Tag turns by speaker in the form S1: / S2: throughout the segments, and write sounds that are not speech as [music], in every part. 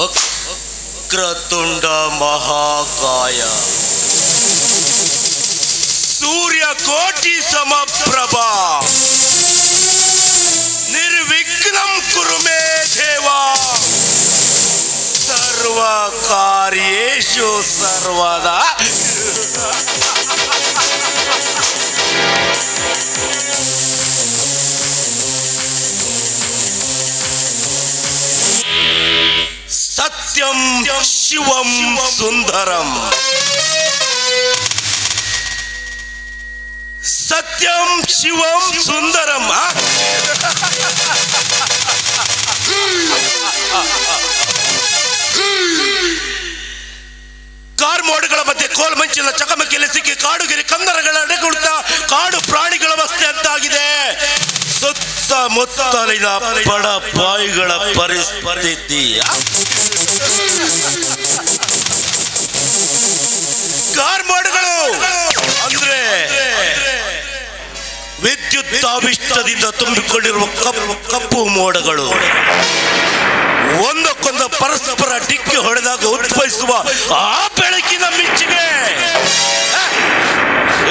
S1: వక్రతుండ మహాకాయ. సూర్య సూర్యకోటి సమప్రభా. నిర్విఘ్నం కురుమే దేవా. సర్వకార్యేషు సర్వదా. ಶಿವಂ ಸುಂದರಂ. ಸತ್ಯಂ ಶಿವಂ ಸುಂದರಂ ಕಾರ್ಮೋಡುಗಳ ಮಧ್ಯೆ ಕೋಲ್ಮಂಚಿನ ಚಕಮಕಿಯಲ್ಲಿ ಸಿಕ್ಕಿ ಕಾಡುಗಿರಿ ಕಂದರಗಳ ಅಡೆಗುಳ್ತಾ ಕಾಡು ಪ್ರಾಣಿಗಳ ವಸ್ತೆ ಅಂತಾಗಿದೆ. ಸುತ್ತಮುತ್ತಲಿನ ಬಡ ಬಾಯಿಗಳ ಪರಿಸ್ಥಿತಿ? ಕಾರ್ಮೋಡ್ಗಳು ಅಂದ್ರೆ ವಿದ್ಯುತ್ ಆವಿಷ್ಟದಿಂದ ತುಂಬಿಕೊಂಡಿರುವ ಕಪ್ಪು ಕಪ್ಪು ಮೋಡಗಳು ಒಂದಕ್ಕೊಂದು ಪರಸ್ಪರ ಡಿಕ್ಕಿ ಹೊಡೆದಾಗ ಉದ್ಭವಿಸುವ ಆ ಬೆಳಕಿನ ಮಿಂಚಿಗೆ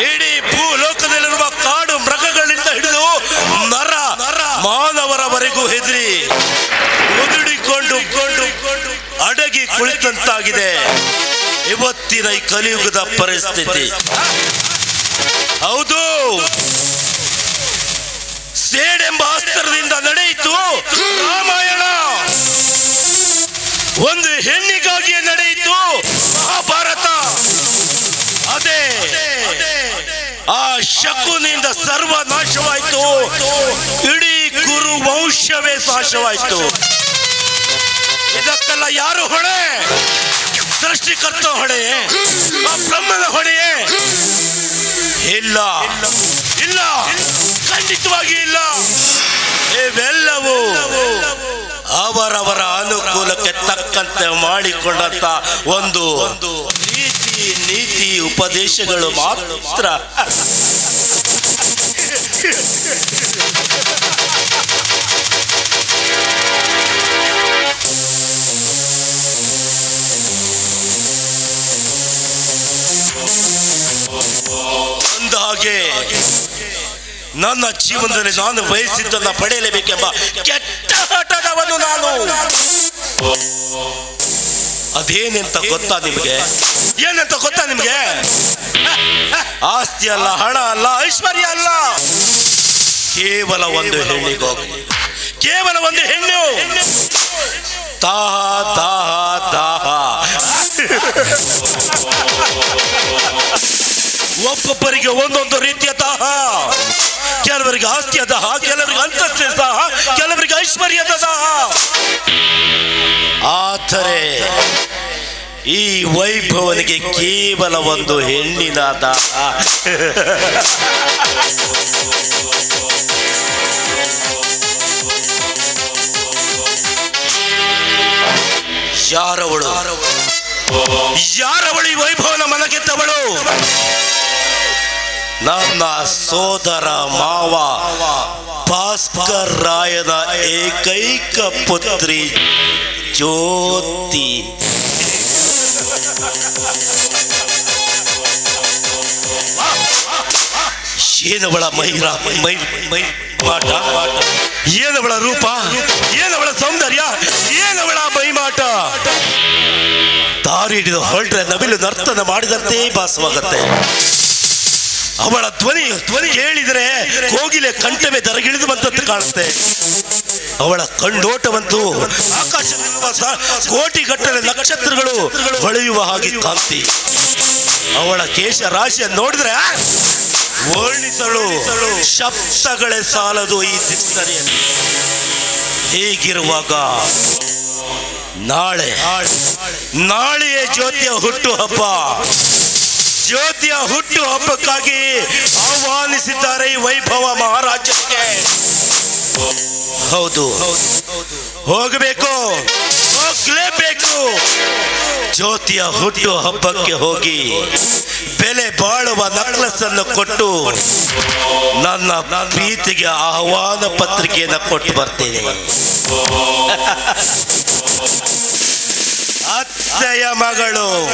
S1: ಇಡೀ ಅಡಗಿ ಕುಳಿತಂತಾಗಿದೆ. ಇವತ್ತಿನ ಈ ಕಲಿಯುಗದ ಪರಿಸ್ಥಿತಿ. ಹೌದು. ಸೇಡೆಂಬ ಅಸ್ತ್ರದಿಂದ ನಡೆಯಿತು ರಾಮಾಯಣ. ಒಂದು ಹೆಣ್ಣಿಗಾಗಿಯೇ ನಡೆಯಿತು ಮಹಾಭಾರತ. ಅದೇ. ಆ ಶಕುನಿಂದ ಸರ್ವ ನಾಶವಾಯಿತು ಇಡೀ ಕುರು ವಂಶವೇ ನಾಶವಾಯಿತು. ಇದಕ್ಕೆಲ್ಲ ಯಾರು ಹೊಣೆ? ಸೃಷ್ಟಿಕರ್ತ ಹೊಣೆ ಆ ಬ್ರಹ್ಮನ ಹೊಣೆಯೇ? ಇಲ್ಲ. ಇಲ್ಲ. ಖಂಡಿತವಾಗಿ ಇಲ್ಲ. ಇವೆಲ್ಲವೂ ಅವರವರ ಅನುಕೂಲಕ್ಕೆ ತಕ್ಕಂತೆ ಮಾಡಿಕೊಂಡಂತ ಒಂದು ಒಂದು ನೀತಿ ನೀತಿ, ಉಪದೇಶಗಳು ಮಾತ್ರ. ಹಾಗೆ ನನ್ನ ಜೀವನದಲ್ಲಿ ನಾನು ಬಯಸಿದ್ದನ್ನ ಪಡೆಯಲೇಬೇಕೆಂಬ ಕೆಟ್ಟ ಹಠದವನು ನಾನು. ಅದೇನೆಂತ ಗೊತ್ತಾ ನಿಮಗೆ? ಏನಂತ ಗೊತ್ತಾ ನಿಮಗೆ? ಆಸ್ತಿ ಅಲ್ಲ, ಹಣ ಅಲ್ಲ, ಐಶ್ವರ್ಯ ಅಲ್ಲ. ಕೇವಲ ಒಂದು ಹೆಣ್ಣಿಗೋಗಿ ಕೇವಲ ಒಂದು ಹೆಣ್ಣು. ತಾಹ ತಾಹ ತಾಹ ಒಬ್ಬೊಬ್ಬರಿಗೆ ಒಂದೊಂದು ರೀತಿಯ ದಾಹ. ಕೆಲವರಿಗೆ ಆಸ್ತಿಯ ದಾಹ, ಕೆಲವರಿಗೆ ಅಂತಸ್ತಿನ ದಾಹ, ಕೆಲವರಿಗೆ ಐಶ್ವರ್ಯದ ದಾಹ. ಆದರೆ ಈ ವೈಭವನಿಗೆ ಕೇವಲ ಒಂದು ಹೆಣ್ಣಿನ ದಾಹ. ಯಾರವಳು? ಯಾರವಳು ವೈಭವನ ನನ್ನ ಸೋದರ ಮಾವ ಭಾಸ್ಕರ್ ರಾಯನ ಏಕೈಕ ಪುತ್ರಿ ಜ್ಯೋತಿ. ಏನವಳ ಮೈರ ಮೈ ಮೈ ಮಾಟ ಏನವಳ ರೂಪ? ಏನವಳ ಸೌಂದರ್ಯ? ಏನವಳ ಮೈಮಾಟ? ದಾರಿ ಹಿಡಿದು ಹೊರಟ್ರೆ ನವಿಲು ನರ್ತನ ಮಾಡಿದಂತೆ ಭಾಸವಾಗತ್ತೆ ಅವಳ ಧ್ವನಿ ಧ್ವನಿ ಹೇಳಿದ್ರೆ ಕೋಗಿಲೆ ಕಂಠವೇ ದರಗಿಳಿದು ಬಂದಂತೆ ಕಾಣುತ್ತೆ ಅವಳ ಕಂಡೋಟವಂತೂ ಆಕಾಶದಲ್ಲಿರುವ ಕೋಟಿ ಕೋಟಿಗಟ್ಟಲೆ ನಕ್ಷತ್ರಗಳು ಹೊಳೆಯುವ ಹಾಗೆ ಕಾಂತಿ ಅವಳ ಕೇಶ ರಾಶಿಯನ್ನು ನೋಡಿದ್ರೆ ವರ್ಣಿಸಲು ಶಬ್ದಗಳೇ ಸಾಲದು ಈ ದಿಕ್ಸರಿಯಲ್ಲಿ ಹೀಗಿರುವಾಗ ನಾಳೆ, ನಾಳೆಯೇ ಜ್ಯೋತಿಯ ಹುಟ್ಟು ಹಬ್ಬ. ಜ್ಯೋತಿಯ ಹುಟ್ಟು ಹಬ್ಬಕ್ಕಾಗಿ ಆಹ್ವಾನಿಸಿದ್ದಾರೆ ಈ ವೈಭವ ಮಹಾರಾಜ ಹೌದು. ಹೋಗಬೇಕು. ಹೋಗ್ಲೇಬೇಕು. ಜ್ಯೋತಿಯ ಹುಟ್ಟು ಹಬ್ಬಕ್ಕೆ ಹೋಗಿ ಬೆಲೆ ಬಾಳುವ ನಕ್ಲಸನ್ನು ಕೊಟ್ಟು ನನ್ನ ಪ್ರೀತಿಗೆ ಆಹ್ವಾನ ಪತ್ರಿಕೆಯನ್ನು ಕೊಟ್ಟು ಬರ್ತೇನೆ. [laughs] ಅತ್ತೆಯ ಮಗಳು.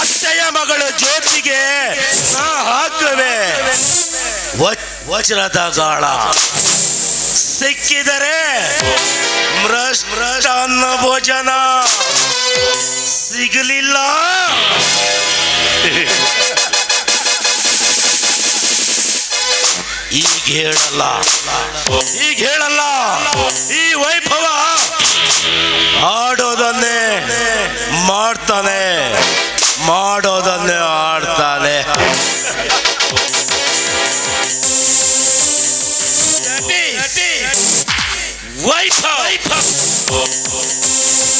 S1: ಅತ್ತೆಯ ಮಗಳು ನಾ ಹಾಕುವೆ. ವಜ್ರದ ಗಾಳ. ಸಿಕ್ಕಿದರೆ ಅನ್ನ ಭೋಜನ. ಸಿಗಲಿಲ್ಲ. ಈಗ ಹೇಳಲ್ಲ. ಈಗ ಹೇಳಲ್ಲ. ಈ ವೈಭವ ಆಡೋದನ್ನೇ ಮಾಡ್ತಾನೆ. ಮಾಡೋದನ್ನೇ ಆಡ್ತಾನೆ